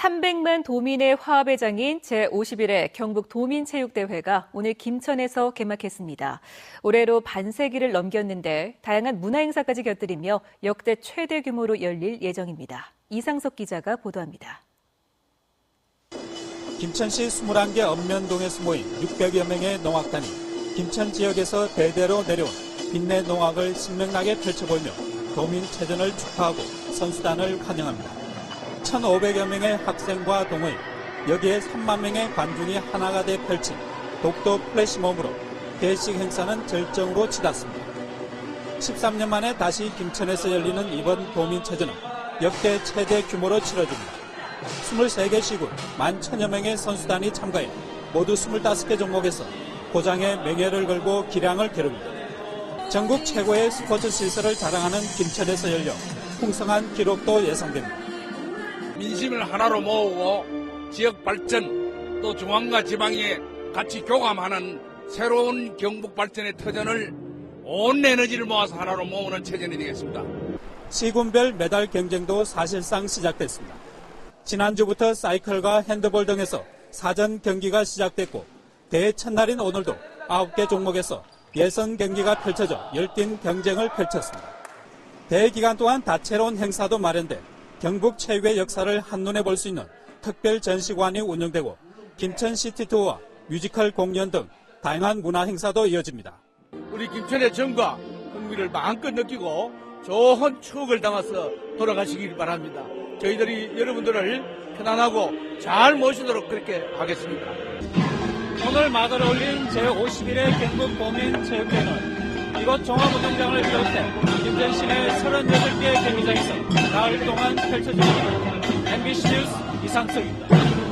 300만 도민의 화합의 장인 제51회 경북 도민체육대회가 오늘 김천에서 개막했습니다. 올해로 반세기를 넘겼는데 다양한 문화행사까지 곁들이며 역대 최대 규모로 열릴 예정입니다. 이상석 기자가 보도합니다. 김천시 21개 읍면동에서 모인 600여 명의 농악단이 김천 지역에서 대대로 내려온 빛내 농악을 신명나게 펼쳐보이며 도민체전을 축하하고 선수단을 환영합니다. 1,500여 명의 학생과 동호인, 여기에 3만 명의 관중이 하나가 돼 펼친 독도 플래시몹으로 대식 행사는 절정으로 치닫습니다. 13년 만에 다시 김천에서 열리는 이번 도민체전은 역대 최대 규모로 치러집니다. 23개 시군 11,000여 명의 선수단이 참가해 모두 25개 종목에서 고장의 명예를 걸고 기량을 겨룹니다. 전국 최고의 스포츠 시설을 자랑하는 김천에서 열려 풍성한 기록도 예상됩니다. 민심을 하나로 모으고 지역 발전 또 중앙과 지방이 같이 교감하는 새로운 경북 발전의 터전을 온 에너지를 모아서 하나로 모으는 체전이 되겠습니다. 시군별 메달 경쟁도 사실상 시작됐습니다. 지난주부터 사이클과 핸드볼 등에서 사전 경기가 시작됐고 대회 첫날인 오늘도 9개 종목에서 예선 경기가 펼쳐져 열띤 경쟁을 펼쳤습니다. 대회 기간 동안 다채로운 행사도 마련돼 경북 체육의 역사를 한눈에 볼 수 있는 특별 전시관이 운영되고 김천 시티 투어와 뮤지컬 공연 등 다양한 문화 행사도 이어집니다. 우리 김천의 정과 흥미를 마음껏 느끼고 좋은 추억을 담아서 돌아가시길 바랍니다. 저희들이 여러분들을 편안하고 잘 모시도록 그렇게 하겠습니다. 오늘 막을 올린 제51회 경북 도민체육대회는 이곳 종합운동장을 비롯해 김천 시내 38개 경기장에서 나흘 동안 펼쳐집니다. MBC 뉴스 이상석입니다.